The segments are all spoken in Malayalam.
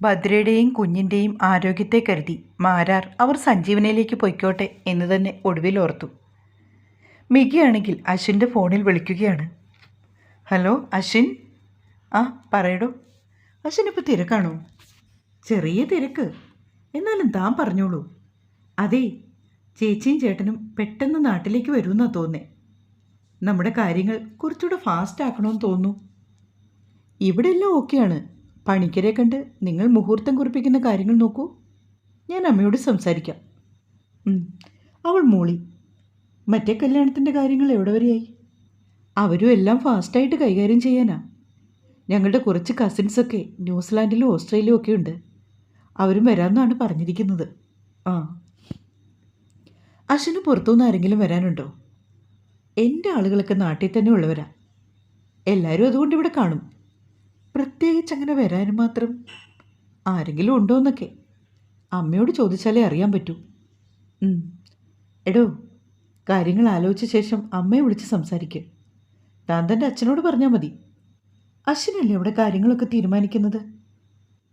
ഭദ്രയുടെയും കുഞ്ഞിന്റെയും ആരോഗ്യത്തെ കരുതി മാരാർ അവർ സഞ്ജീവനയിലേക്ക് പൊയ്ക്കോട്ടെ എന്ന് തന്നെ ഒടുവിൽ ഓർത്തു. മികിയാണെങ്കിൽ അശ്വിന്റെ ഫോണിൽ വിളിക്കുകയാണ്. ഹലോ അശ്വിൻ? ആ പറയടോ. അശ്വിൻ ഇപ്പോൾ തിരക്കാണോ? ചെറിയ തിരക്ക്. എന്നാലും താൻ പറഞ്ഞോളൂ. അതെ ചേച്ചിയും ചേട്ടനും പെട്ടെന്ന് നാട്ടിലേക്ക് വരുമെന്നാണ് തോന്നേ. നമ്മുടെ കാര്യങ്ങൾ കുറച്ചുകൂടെ ഫാസ്റ്റ് ആക്കണമെന്ന് തോന്നുന്നു. ഇവിടെ എല്ലാം ഓക്കെയാണ് പണിക്കരെ കണ്ട് നിങ്ങൾ മുഹൂർത്തം കുറിപ്പിക്കുന്ന കാര്യങ്ങൾ നോക്കൂ. ഞാൻ അമ്മയോട് സംസാരിക്കാം. അവൾ മോളി. മറ്റേ കല്യാണത്തിന്റെ കാര്യങ്ങൾ എവിടെ വരെയായി? അവരും എല്ലാം ഫാസ്റ്റായിട്ട് കൈകാര്യം ചെയ്യാനാ. ഞങ്ങളുടെ കുറച്ച് കസിൻസൊക്കെ ന്യൂസിലാൻഡിലും ഓസ്ട്രേലിയയും ഒക്കെ ഉണ്ട്. അവരും വരാമെന്നാണ് പറഞ്ഞിരിക്കുന്നത്. ആ. അശ്വിന് പുറത്തുനിന്ന് ആരെങ്കിലും വരാനുണ്ടോ? എന്റെ ആളുകളൊക്കെ നാട്ടിൽ തന്നെ ഉള്ളവരാ. എല്ലാവരും അതുകൊണ്ട് ഇവിടെ കാണും. പ്രത്യേകിച്ച് അങ്ങനെ വരാനും മാത്രം ആരെങ്കിലും ഉണ്ടോ എന്നൊക്കെ. അമ്മയോട് ചോദിച്ചാലേ അറിയാൻ പറ്റൂ. എടോ കാര്യങ്ങൾ ആലോചിച്ച ശേഷം അമ്മയെ വിളിച്ച് സംസാരിക്കുക താൻ തന്റെ അച്ഛനോട് പറഞ്ഞാൽ മതി. അശ്വിനല്ലേ അവിടെ കാര്യങ്ങളൊക്കെ തീരുമാനിക്കുന്നത്?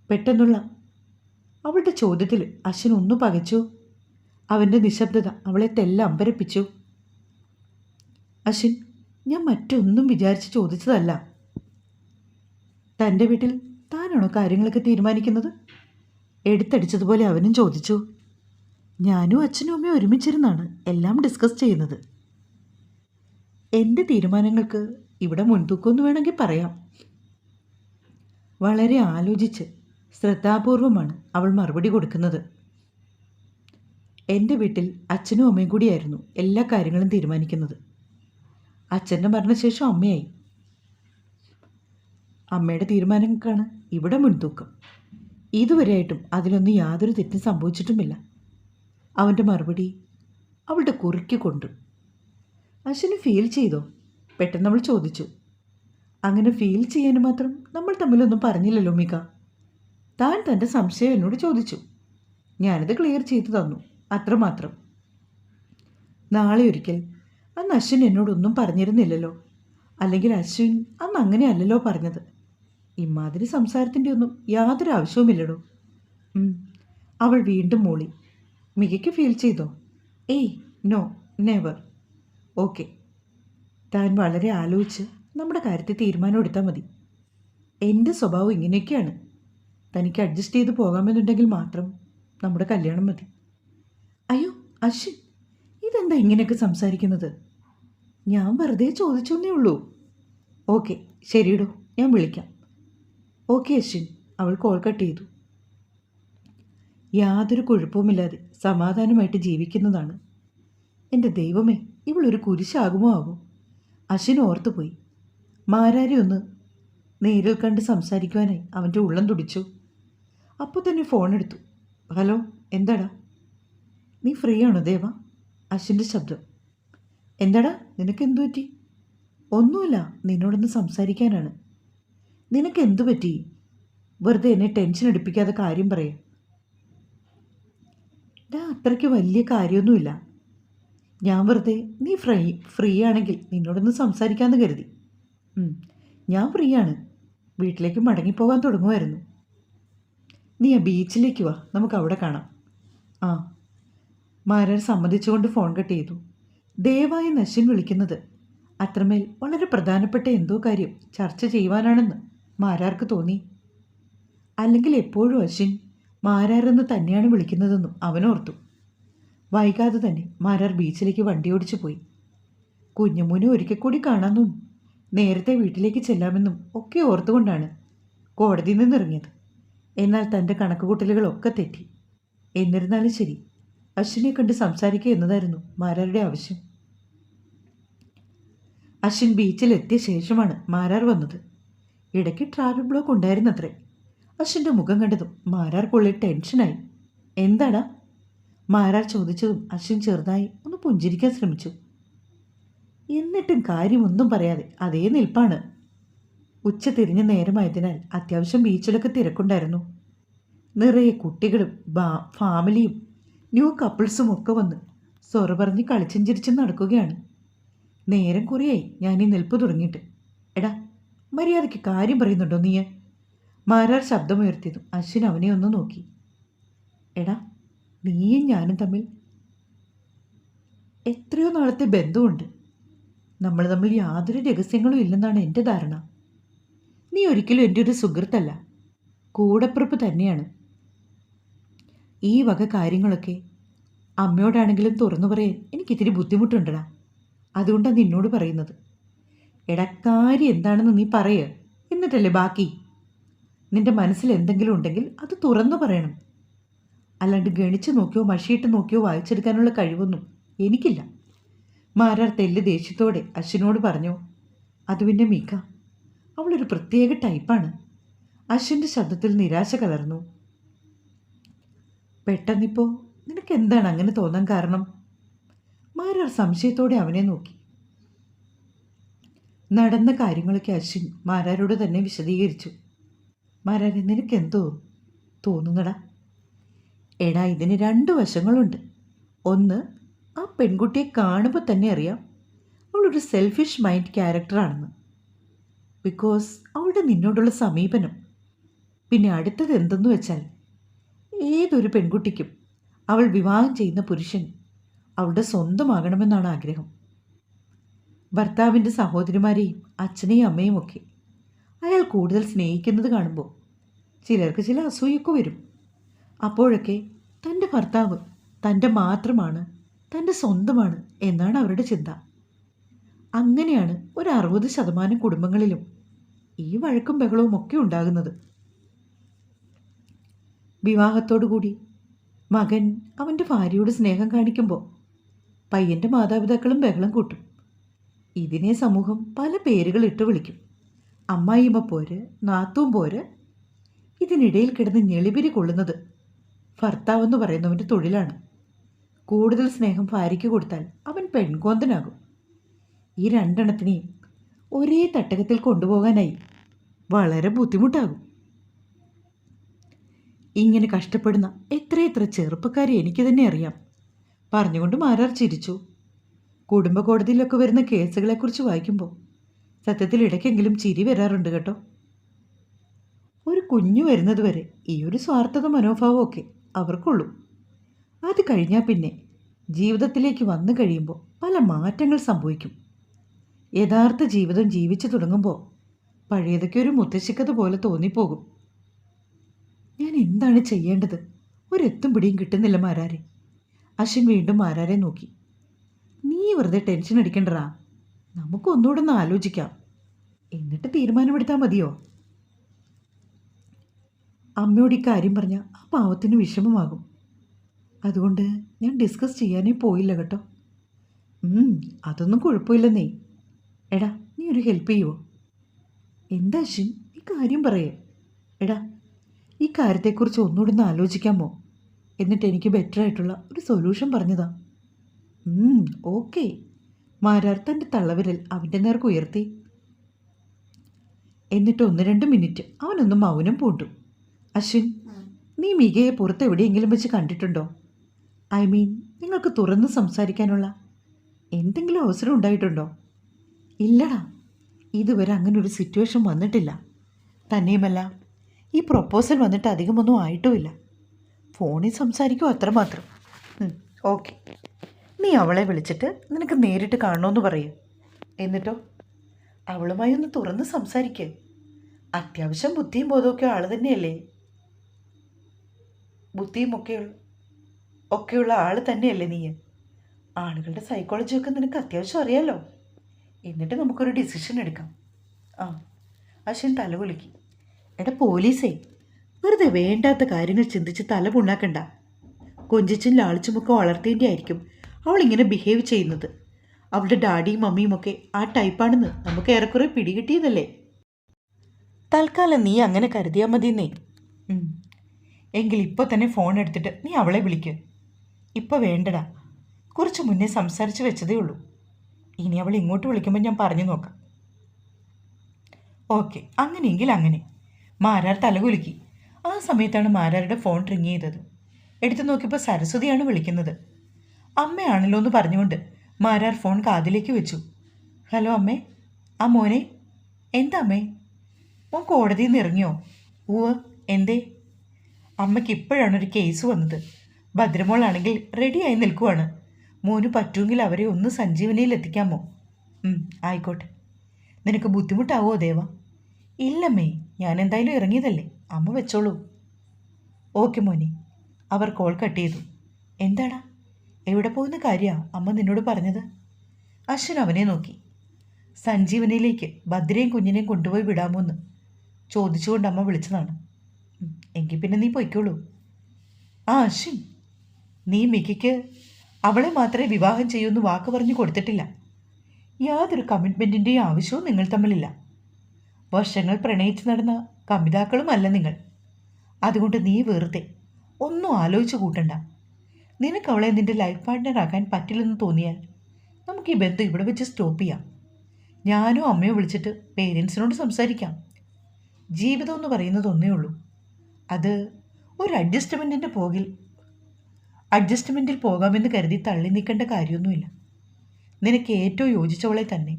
പെട്ടെന്നുള്ള. അവളുടെ ചോദ്യത്തിൽ അശ്വിൻ ഒന്ന് പകച്ചു. അവന്റെ നിശബ്ദത അവളെ തെല്ല അമ്പരപ്പിച്ചു. അശ്വിൻ ഞാൻ മറ്റൊന്നും വിചാരിച്ച് ചോദിച്ചതല്ല. തന്റെ വീട്ടിൽ താനാണോ കാര്യങ്ങളൊക്കെ തീരുമാനിക്കുന്നത്? എടുത്തടിച്ചതുപോലെ അവനും ചോദിച്ചു. ഞാനും അച്ഛനും അമ്മയും ഒരുമിച്ചിരുന്നാണ് എല്ലാം ഡിസ്കസ് ചെയ്യുന്നത്. എന്റെ തീരുമാനങ്ങൾക്ക് ഇവിടെ മുൻതൂക്കമെന്ന് വേണമെങ്കിൽ പറയാം. വളരെ ആലോചിച്ച് ശ്രദ്ധാപൂർവമാണ് അവൾ മറുപടി കൊടുക്കുന്നത്. എന്റെ വീട്ടിൽ അച്ഛനും അമ്മയും കൂടിയായിരുന്നു എല്ലാ കാര്യങ്ങളും തീരുമാനിക്കുന്നത്. അച്ഛന്റെ മരണശേഷം അമ്മയായി. അമ്മയുടെ തീരുമാനങ്ങൾക്കാണ് ഇവിടെ മുൻതൂക്കം. ഇതുവരെയായിട്ടും അതിലൊന്നും യാതൊരു തെറ്റും സംഭവിച്ചിട്ടുമില്ല. അവന്റെ മറുപടി അവളുടെ കുറിക്ക് കൊണ്ടു. അശ്വിന് ഫീൽ ചെയ്തോ? പെട്ടെന്ന് അവൾ ചോദിച്ചു. അങ്ങനെ ഫീൽ ചെയ്യാൻ മാത്രം നമ്മൾ തമ്മിലൊന്നും പറഞ്ഞില്ലല്ലോ മിക. താൻ തന്റെ സംശയം എന്നോട് ചോദിച്ചു. ഞാനത് ക്ലിയർ ചെയ്തു തന്നു അത്രമാത്രം. നാളെ ഒരിക്കൽ അന്ന് അശ്വിൻ എന്നോടൊന്നും പറഞ്ഞിരുന്നില്ലല്ലോ. അല്ലെങ്കിൽ അശ്വിൻ അന്ന് അങ്ങനെയല്ലല്ലോ പറഞ്ഞത്. ഇമാതിരി സംസാരത്തിന്റെ ഒന്നും യാതൊരു ആവശ്യവുമില്ലടോ. അവൾ വീണ്ടും മൂളി. മികയ്ക്ക് ഫീൽ ചെയ്തോ? ഏയ് നോ നെവർ ഓക്കെ താൻ വളരെ ആലോചിച്ച് നമ്മുടെ കാര്യത്തിൽ തീരുമാനം എടുത്താൽ മതി. എന്റെ സ്വഭാവം ഇങ്ങനെയൊക്കെയാണ്. തനിക്ക് അഡ്ജസ്റ്റ് ചെയ്ത് പോകാമെന്നുണ്ടെങ്കിൽ മാത്രം നമ്മുടെ കല്യാണം മതി. അയ്യോ അശ്വിൻ ഇതെന്താ ഇങ്ങനെയൊക്കെ സംസാരിക്കുന്നത്? ഞാൻ വെറുതെ ചോദിച്ചെന്നേ ഉള്ളൂ. ഓക്കെ ശരിയിടോ ഞാൻ വിളിക്കാം. ഓക്കെ അശ്വിൻ. അവൾ കോൾ കട്ട് ചെയ്തു. യാതൊരു കുഴപ്പവുമില്ലാതെ സമാധാനമായിട്ട് ജീവിക്കുന്നതാണ്. എന്റെ ദൈവമേ ഇവളൊരു കുരിശാകുമോ ആകും? അശ്വിൻ ഓർത്തുപോയി മാരാരി ഒന്ന് നേരിൽ കണ്ട് സംസാരിക്കുവാനായി അവന്റെ ഉള്ളം തുടിച്ചു. അപ്പോൾ തന്നെ ഫോൺ എടുത്തു. ഹലോ എന്താടാ? നീ ഫ്രീ ആണോ ദേവ? അശ്വിന്റെ ശബ്ദം. എന്താടാ നിനക്ക് എന്തു പറ്റി? ഒന്നുമില്ല നിന്നോടൊന്ന് സംസാരിക്കാനാണ്. നിനക്ക് എന്തു പറ്റി? വെറുതെ എന്നെ ടെൻഷൻ എടുപ്പിക്കാതെ കാര്യം പറയാം. ഞാൻ അത്രയ്ക്ക് വലിയ കാര്യമൊന്നുമില്ല. ഞാൻ വെറുതെ നീ ഫ്രീ ഫ്രീ ആണെങ്കിൽ നിന്നോടൊന്ന് സംസാരിക്കാമെന്ന് കരുതി. ഞാൻ ഫ്രീ ആണ് വീട്ടിലേക്ക് മടങ്ങിപ്പോകാൻ തുടങ്ങുമായിരുന്നു. നീ ആ ബീച്ചിലേക്ക് വാ നമുക്ക് അവിടെ കാണാം. ആ. മാരാർ സമ്മതിച്ചുകൊണ്ട് ഫോൺ കട്ട് ചെയ്തു. ദയവായി നശ്വിൻ വിളിക്കുന്നത്. അത്രമേൽ വളരെ പ്രധാനപ്പെട്ട എന്തോ കാര്യം ചർച്ച ചെയ്യുവാനാണെന്ന്. മാരാർക്ക് തോന്നി. അല്ലെങ്കിൽ എപ്പോഴും അശ്വിൻ മാരാരെന്ന് തന്നെയാണ് വിളിക്കുന്നതെന്നും അവനോർത്തു. വൈകാതെ തന്നെ മാരാർ ബീച്ചിലേക്ക് വണ്ടി ഓടിച്ചു പോയി. കുഞ്ഞുമോനെ ഒരിക്കൽ കൂടി കാണാമെന്നും നേരത്തെ വീട്ടിലേക്ക് ചെല്ലാമെന്നും ഒക്കെ ഓർത്തുകൊണ്ടാണ് കോടതിയിൽ നിന്നിറങ്ങിയത്. എന്നാൽ തന്റെ കണക്കുകൂട്ടലുകളൊക്കെ തെറ്റി. എന്നിരുന്നാലും ശരി അശ്വിനെ കണ്ട് സംസാരിക്കുക എന്നതായിരുന്നു മാരാരുടെ ആവശ്യം. അശ്വിൻ ബീച്ചിലെത്തിയ ശേഷമാണ് മാരാർ വന്നത്. ഇടയ്ക്ക് ട്രാവൽ ബ്ലോക്ക് ഉണ്ടായിരുന്നത്രേ. അശ്വിന്റെ മുഖം കണ്ടതും മാരാർ പുള്ളി ടെൻഷനായി. എന്താടാ? മാരാർ ചോദിച്ചതും അശ്വിൻ ചെറുതായി ഒന്ന് പുഞ്ചിരിക്കാൻ ശ്രമിച്ചു. എന്നിട്ടും കാര്യമൊന്നും പറയാതെ അതേ നിൽപ്പാണ്. ഉച്ച തിരിഞ്ഞ നേരമായതിനാൽ അത്യാവശ്യം ബീച്ചിലൊക്കെ തിരക്കുണ്ടായിരുന്നു. നിറയെ കുട്ടികളും ബാ ഫാമിലിയും ന്യൂ കപ്പിൾസും ഒക്കെ വന്ന് സൊറ പറഞ്ഞ് കളിച്ചും ചിരിച്ചും നടക്കുകയാണ്. നേരം കുറയായി ഞാൻ ഈ നിൽപ്പ് തുടങ്ങിയിട്ട്. എടാ മര്യാദയ്ക്ക് കാര്യം പറയുന്നുണ്ടോ നീ മാരാർ ശബ്ദമുയർത്തിയതും അശ്വിൻ അവനെ ഒന്ന് നോക്കി. എടാ നീയും ഞാനും തമ്മിൽ എത്രയോ നാളത്തെ ബന്ധമുണ്ട്. നമ്മൾ തമ്മിൽ യാതൊരു രഹസ്യങ്ങളും ഇല്ലെന്നാണ് എന്റെ ധാരണ. നീ ഒരിക്കലും എന്റെ ഒരു സുഹൃത്തല്ല. കൂടപ്പിറപ്പ് തന്നെയാണ്. ഈ വക കാര്യങ്ങളൊക്കെ അമ്മയോടാണെങ്കിലും തുറന്നു പറയാൻ എനിക്കിത്തിരി ബുദ്ധിമുട്ടുണ്ടടാ. അതുകൊണ്ടാണ് നിന്നോട് പറയുന്നത്. എടാ കാര്യം എന്താണെന്ന് നീ പറയുക എന്നിട്ടല്ലേ ബാക്കി? നിന്റെ മനസ്സിൽ എന്തെങ്കിലും ഉണ്ടെങ്കിൽ അത് തുറന്നു പറയണം. അല്ലാണ്ട് ഗണിച്ച് നോക്കിയോ മഷിയിട്ട് നോക്കിയോ വായിച്ചെടുക്കാനുള്ള കഴിവൊന്നും എനിക്കില്ല. മാരാർ തെല്ല് ദേഷ്യത്തോടെ അശ്വിനോട് പറഞ്ഞു അത് പിന്നെ മീക്ക. അവളൊരു പ്രത്യേക ടൈപ്പാണ്. അശ്വിന്റെ ശബ്ദത്തിൽ നിരാശ കലർന്നു. പെട്ടെന്നിപ്പോൾ നിനക്ക് എന്താണ് അങ്ങനെ തോന്നാൻ കാരണം? മാരാർ സംശയത്തോടെ അവനെ നോക്കി. നടന്ന കാര്യങ്ങളൊക്കെ അശ്വിൻ മാരാരോട് തന്നെ വിശദീകരിച്ചു. മാരാരെ നിനക്കെന്തോ തോന്നുന്നടാ. എടാ ഇതിന് രണ്ട് വശങ്ങളുണ്ട്. ഒന്ന് ആ പെൺകുട്ടിയെ കാണുമ്പോൾ തന്നെ അറിയാം. അവളൊരു സെൽഫിഷ് മൈൻഡ് ക്യാരക്ടറാണെന്ന് ബിക്കോസ് അവളുടെ നിന്നോടുള്ള സമീപനം. പിന്നെ അടുത്തത് എന്തെന്ന് വെച്ചാൽ ഏതൊരു പെൺകുട്ടിക്കും അവൾ വിവാഹം ചെയ്യുന്ന പുരുഷൻ അവളുടെ സ്വന്തമാകണമെന്നാണ് ആഗ്രഹം. ഭർത്താവിന്റെ സഹോദരിമാരെയും അച്ഛനെയും അമ്മയും ഒക്കെ. അയാൾ കൂടുതൽ സ്നേഹിക്കുന്നത് കാണുമ്പോൾ ചിലർക്ക് ചില അസൂയൊക്കെ വരും. അപ്പോഴൊക്കെ തന്റെ ഭർത്താവ് തന്റെ മാത്രമാണ് തന്റെ സ്വന്തമാണ് എന്നാണ് അവരുടെ ചിന്ത. അങ്ങനെയാണ് ഒരു അറുപത് ശതമാനം കുടുംബങ്ങളിലും ഈ വഴക്കും ബഹളവും ഒക്കെ ഉണ്ടാകുന്നത്. വിവാഹത്തോടുകൂടി മകൻ അവന്റെ ഭാര്യയോട് സ്നേഹം കാണിക്കുമ്പോൾ പയ്യന്റെ മാതാപിതാക്കളും ബഹളം കൂട്ടും. ഇതിനെ സമൂഹം പല പേരുകൾ ഇട്ട് വിളിക്കും. അമ്മായിമ്മ പോര് നാത്തും പോര്. ഇതിനിടയിൽ കിടന്ന് ഞെളിപിരി കൊള്ളുന്നത് ഭർത്താവെന്ന് പറയുന്നവന്റെ തൊഴിലാണ്. കൂടുതൽ സ്നേഹം ഭാര്യയ്ക്ക് കൊടുത്താൽ അവൻ പെൺകോന്തനാകും. ഈ രണ്ടെണ്ണത്തിനെയും ഒരേ തട്ടകത്തിൽ കൊണ്ടുപോകാനായി വളരെ ബുദ്ധിമുട്ടാകും. ഇങ്ങനെ കഷ്ടപ്പെടുന്ന എത്രയെത്ര ചെറുപ്പക്കാരെ എനിക്ക് തന്നെ അറിയാം. പറഞ്ഞുകൊണ്ട് മാരാർ ചിരിച്ചു. കുടുംബ കോടതിയിലൊക്കെ വരുന്ന കേസുകളെക്കുറിച്ച് വായിക്കുമ്പോൾ സത്യത്തിൽ ഇടയ്ക്കെങ്കിലും ചിരി വരാറുണ്ട് കേട്ടോ. ഒരു കുഞ്ഞു വരുന്നത് വരെ ഈ ഒരു സ്വാർത്ഥത മനോഭാവമൊക്കെ അവർക്കുള്ളൂ. അത് കഴിഞ്ഞാൽ പിന്നെ ജീവിതത്തിലേക്ക് വന്നു കഴിയുമ്പോൾ പല മാറ്റങ്ങൾ സംഭവിക്കും. യഥാർത്ഥ ജീവിതം ജീവിച്ചു തുടങ്ങുമ്പോൾ പഴയതൊക്കെ ഒരു മുത്തശ്ശിക്കത് പോലെ തോന്നിപ്പോകും. ഞാൻ എന്താണ് ചെയ്യേണ്ടത്? ഒരെത്തും പിടിയും കിട്ടുന്നില്ല മാരാരെ. അശ്വിൻ വീണ്ടും മാരാരെ നോക്കി. നീ വെറുതെ ടെൻഷൻ അടിക്കണ്ടടാ. നമുക്ക് ഒന്നുകൂടെ ഒന്ന് ആലോചിക്കാം. എന്നിട്ട് തീരുമാനമെടുത്താൽ മതിയോ? അമ്മയോട് ഈ കാര്യം പറഞ്ഞാൽ ആ പാവത്തിന് വിഷമമാകും. അതുകൊണ്ട് ഞാൻ ഡിസ്കസ് ചെയ്യാനേ പോയില്ല കേട്ടോ. അതൊന്നും കുഴപ്പമില്ലെന്നേ. എടാ നീ ഒരു ഹെൽപ്പ് ചെയ്യുമോ എന്താ അശ്വിൻ ഈ കാര്യം പറയേ. എടാ ഈ കാര്യത്തെക്കുറിച്ച് ഒന്നുകൂടെ ഒന്ന് ആലോചിക്കാമോ? എന്നിട്ട് എനിക്ക് ബെറ്റർ ആയിട്ടുള്ള ഒരു സൊല്യൂഷൻ പറഞ്ഞതാ. ഓക്കെ. മാരാർ തന്റെ തള്ളവിരൽ അവന്റെ നേർക്ക് ഉയർത്തി. എന്നിട്ട് ഒന്ന് രണ്ട് മിനിറ്റ് അവനൊന്ന് മൗനം പൂണ്ടു. അശ്വിൻ നീ മികയെ പുറത്ത് എവിടെയെങ്കിലും വെച്ച് കണ്ടിട്ടുണ്ടോ? ഐ മീൻ നിങ്ങൾക്ക് തുറന്ന് സംസാരിക്കാനുള്ള എന്തെങ്കിലും അവസരം ഉണ്ടായിട്ടുണ്ടോ? ഇല്ലടാ ഇതുവരെ അങ്ങനെ ഒരു സിറ്റുവേഷൻ വന്നിട്ടില്ല. തന്നെയുമല്ല ഈ പ്രൊപ്പോസൽ വന്നിട്ട് അധികമൊന്നും ആയിട്ടുമില്ല. ഫോണിൽ സംസാരിക്കും അത്രമാത്രം. ഓക്കെ. നീ അവളെ വിളിച്ചിട്ട് നിനക്ക് നേരിട്ട് കാണണമെന്ന് പറയും. എന്നിട്ടോ? അവളുമായി ഒന്ന് തുറന്ന് സംസാരിക്കുക അത്യാവശ്യം ബുദ്ധിയും ബോധമൊക്കെ ആൾ തന്നെയല്ലേ? ബുദ്ധിയും ഒക്കെ ഒക്കെയുള്ള ആൾ തന്നെയല്ലേ നീ ആളുകളുടെ സൈക്കോളജിയൊക്കെ നിനക്ക് അത്യാവശ്യം അറിയാലോ? എന്നിട്ട് നമുക്കൊരു ഡിസിഷൻ എടുക്കാം. ആ അശ്വൻ തല കുലുക്കി. എടാ പോലീസേ വെറുതെ വേണ്ടാത്ത കാര്യങ്ങൾ ചിന്തിച്ച് തല പുണ്ണാക്കണ്ട. കൊഞ്ചിച്ചും ലാളിച്ചുമൊക്കെ വളർത്തേണ്ടി ആയിരിക്കും അവളിങ്ങനെ ബിഹേവ് ചെയ്യുന്നത്. അവളുടെ ഡാഡിയും മമ്മിയും ഒക്കെ ആ ടൈപ്പാണെന്ന് നമുക്ക് ഏറെക്കുറെ പിടികിട്ടിയതല്ലേ? തൽക്കാലം നീ അങ്ങനെ കരുതിയാൽ മതിയെന്നേ. എങ്കിൽ ഇപ്പോൾ തന്നെ ഫോൺ എടുത്തിട്ട് നീ അവളെ വിളിക്ക്. ഇപ്പോൾ വേണ്ടടാ. കുറച്ച് മുന്നേ സംസാരിച്ച് വെച്ചതേ ഉള്ളൂ. ഇനി അവൾ ഇങ്ങോട്ട് വിളിക്കുമ്പോൾ ഞാൻ പറഞ്ഞു നോക്കാം. ഓക്കെ അങ്ങനെയെങ്കിൽ അങ്ങനെ. മാരാർ തലകുലുക്കി ആ സമയത്താണ് മാരാരുടെ ഫോൺ റിങ് ചെയ്തത്. എടുത്തു നോക്കിയപ്പോൾ സരസ്വതിയാണ് വിളിക്കുന്നത്. അമ്മയാണല്ലോ എന്ന് പറഞ്ഞുകൊണ്ട് മാരാർ ഫോൺ കാതിലേക്ക് വെച്ചു. ഹലോ അമ്മേ ആ മോനെ എന്താ അമ്മേ? മോൻ കോടതിയിൽ നിന്ന് ഇറങ്ങിയോ? ഊവ് എന്തേ? അമ്മയ്ക്ക് ഇപ്പോഴാണ് ഒരു കേസ് വന്നത്. ഭദ്രമോളാണെങ്കിൽ റെഡിയായി നിൽക്കുവാണ്. മോന് പറ്റുമെങ്കിൽ അവരെ ഒന്ന് സഞ്ജീവനിയിൽ എത്തിക്കാമോ? ആയിക്കോട്ടെ. നിനക്ക് ബുദ്ധിമുട്ടാവോ ദേവ? ഇല്ലമ്മേ ഞാൻ എന്തായാലും ഇറങ്ങിയതല്ലേ. അമ്മ വെച്ചോളൂ. ഓക്കെ മോനെ. അവർ കോൾ കട്ട് ചെയ്തു. എന്താടാ? എവിടെ പോകുന്ന കാര്യമാണ് അമ്മ നിന്നോട് പറഞ്ഞത്. അശ്വൻ അവനെ നോക്കി. സഞ്ജീവനിയിലേക്ക് ഭദ്രയും കുഞ്ഞിനെയും കൊണ്ടുപോയി വിടാമോ എന്ന് ചോദിച്ചുകൊണ്ട് അമ്മ വിളിച്ചതാണ്. "ഉം, എങ്കിൽ പിന്നെ നീ പൊയ്ക്കോളൂ. ആ അശ്വിൻ. നീ മിക്കയ്ക്ക് അവളെ മാത്രമേ വിവാഹം ചെയ്യൂന്ന് വാക്ക് പറഞ്ഞു കൊടുത്തിട്ടില്ല. യാതൊരു കമ്മിറ്റ്മെന്റിന്റെയും ആവശ്യവും നിങ്ങൾ തമ്മിലില്ല. വർഷങ്ങൾ പ്രണയിച്ച് നടന്ന കമിതാക്കളുമല്ല നിങ്ങൾ. അതുകൊണ്ട് നീ വെറുതെ ഒന്നും ആലോചിച്ച് കൂട്ടണ്ട. നിനക്ക് അവളെ നിന്റെ ലൈഫ് പാർട്ട്ണർ ആക്കാൻ പറ്റില്ലെന്ന് തോന്നിയാൽ നമുക്ക് ഈ ബന്ധം ഇവിടെ വെച്ച് സ്റ്റോപ്പ് ചെയ്യാം. ഞാനും അമ്മയോ വിളിച്ചിട്ട് പേരൻസിനോട് സംസാരിക്കാം. ജീവിതം എന്ന് പറയുന്നത് ഒന്നേ ഉള്ളൂ. അത് ഒരു അഡ്ജസ്റ്റ്മെന്റിന്റെ പോകിൽ അഡ്ജസ്റ്റ്മെന്റിൽ പോകാമെന്ന് കരുതി തള്ളി നിൽക്കേണ്ട കാര്യമൊന്നുമില്ല. നിനക്ക് ഏറ്റവും യോജിച്ചവളെ തന്നെ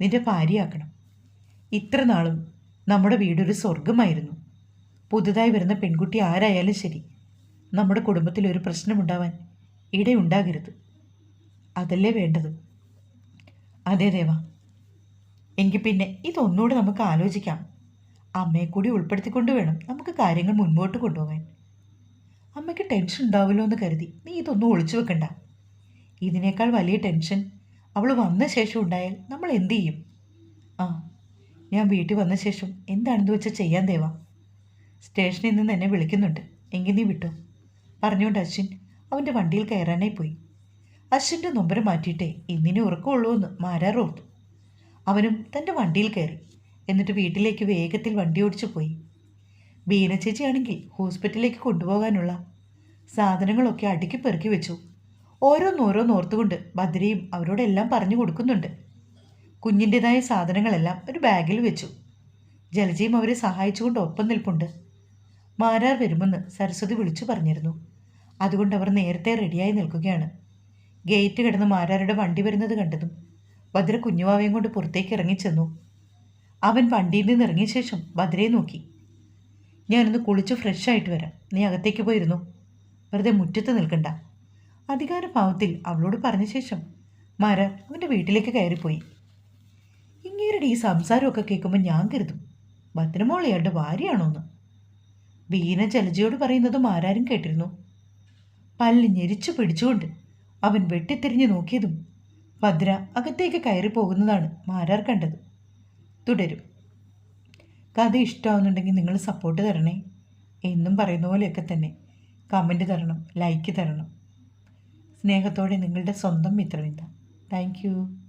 നിന്റെ ഭാര്യയാക്കണം. ഇത്ര നാളും നമ്മുടെ വീടൊരു സ്വർഗമായിരുന്നു പുതുതായി വരുന്ന പെൺകുട്ടി ആരായാലും ശരി നമ്മുടെ കുടുംബത്തിൽ ഒരു പ്രശ്നമുണ്ടാവാൻ ഇടയുണ്ടാകരുത് അതല്ലേ വേണ്ടത്? അതെ ദേവ. എങ്കിൽ പിന്നെ ഇതൊന്നുകൂടെ നമുക്ക് ആലോചിക്കാം. അമ്മയെ കൂടി ഉൾപ്പെടുത്തിക്കൊണ്ട് വേണം നമുക്ക് കാര്യങ്ങൾ മുൻപോട്ട് കൊണ്ടുപോകാൻ. അമ്മയ്ക്ക് ടെൻഷൻ ഉണ്ടാവുമല്ലോ എന്ന് കരുതി നീ ഇതൊന്നും ഒളിച്ചു വെക്കണ്ട. ഇതിനേക്കാൾ വലിയ ടെൻഷൻ അവൾ വന്ന ശേഷം ഉണ്ടായാൽ നമ്മൾ എന്ത് ചെയ്യും? ആ ഞാൻ വീട്ടിൽ വന്ന ശേഷം എന്താണെന്ന് വെച്ചാൽ ചെയ്യാൻ ദേവാ. സ്റ്റേഷനിൽ നിന്ന് എന്നെ വിളിക്കുന്നുണ്ട്. എങ്കിൽ നീ വിട്ടോ? പറഞ്ഞുകൊണ്ട് അശ്വിൻ അവന്റെ വണ്ടിയിൽ കയറാനായി പോയി. അശ്വിന്റെ നൊമ്പരം മാറ്റിയിട്ടേ ഇന്നിനെ ഉറക്കമുള്ളൂ എന്ന് മാരാർ അവനും തന്റെ വണ്ടിയിൽ കയറി എന്നിട്ട് വീട്ടിലേക്ക് വേഗത്തിൽ വണ്ടി ഓടിച്ചു പോയി. ബീന ചേച്ചിയാണെങ്കിൽ ഹോസ്പിറ്റലിലേക്ക് കൊണ്ടുപോകാനുള്ള സാധനങ്ങളൊക്കെ അടുക്കി പെറുക്കി വെച്ചു. ഓരോന്നോരോന്ന് ഓർത്തുകൊണ്ട് ഭദ്രയും അവരോടെല്ലാം പറഞ്ഞു കൊടുക്കുന്നുണ്ട്. കുഞ്ഞിന്റെതായ സാധനങ്ങളെല്ലാം ഒരു ബാഗിൽ വെച്ചു. ജലജയും അവരെ സഹായിച്ചുകൊണ്ട് ഒപ്പം നിൽപ്പുണ്ട്. മാരാർ വരുമെന്ന് സരസ്വതി വിളിച്ചു പറഞ്ഞിരുന്നു. അതുകൊണ്ട് അവർ നേരത്തെ റെഡിയായി നിൽക്കുകയാണ്. ഗേറ്റ് കിടന്ന് മാരാരുടെ വണ്ടി വരുന്നത് കണ്ടതും ഭദ്ര കുഞ്ഞുവാവയും കൊണ്ട് പുറത്തേക്ക് ഇറങ്ങിച്ചെന്നു. അവൻ വണ്ടിയിൽ നിന്ന് ഇറങ്ങിയ ശേഷം ഭദ്രയെ നോക്കി. ഞാനൊന്ന് കുളിച്ച് ഫ്രഷ് ആയിട്ട് വരാം. നീ അകത്തേക്ക് പോയിരുന്നു. വെറുതെ മുറ്റത്ത് നിൽക്കണ്ട. അധികാരഭാവത്തിൽ അവളോട് പറഞ്ഞ ശേഷം മാരാർ അവന്റെ വീട്ടിലേക്ക് കയറിപ്പോയി. ഇങ്ങേരുടെ ഈ സംസാരമൊക്കെ കേൾക്കുമ്പോൾ ഞാൻ കരുതും ഭദ്രമോൾ ഇയാളുടെ ഭാര്യയാണോന്ന്. വീന ജലജയോട് പറയുന്നത് മാരാരും കേട്ടിരുന്നു. പല്ല് ഞെരിച്ചു പിടിച്ചുകൊണ്ട് അവൻ വെട്ടിത്തിരിഞ്ഞു നോക്കിയതും ഭദ്ര അകത്തേക്ക് കയറി പോകുന്നതാണ് മാരാർ കണ്ടത്. തുടരും. കഥ ഇഷ്ടമാവുന്നുണ്ടെങ്കിൽ നിങ്ങൾ സപ്പോർട്ട് തരണേ. എന്നും പറയുന്ന പോലെയൊക്കെ തന്നെ. കമന്റ് തരണം ലൈക്ക് തരണം. സ്നേഹത്തോടെ നിങ്ങളുടെ സ്വന്തം മിത്രവിന്ദ താങ്ക്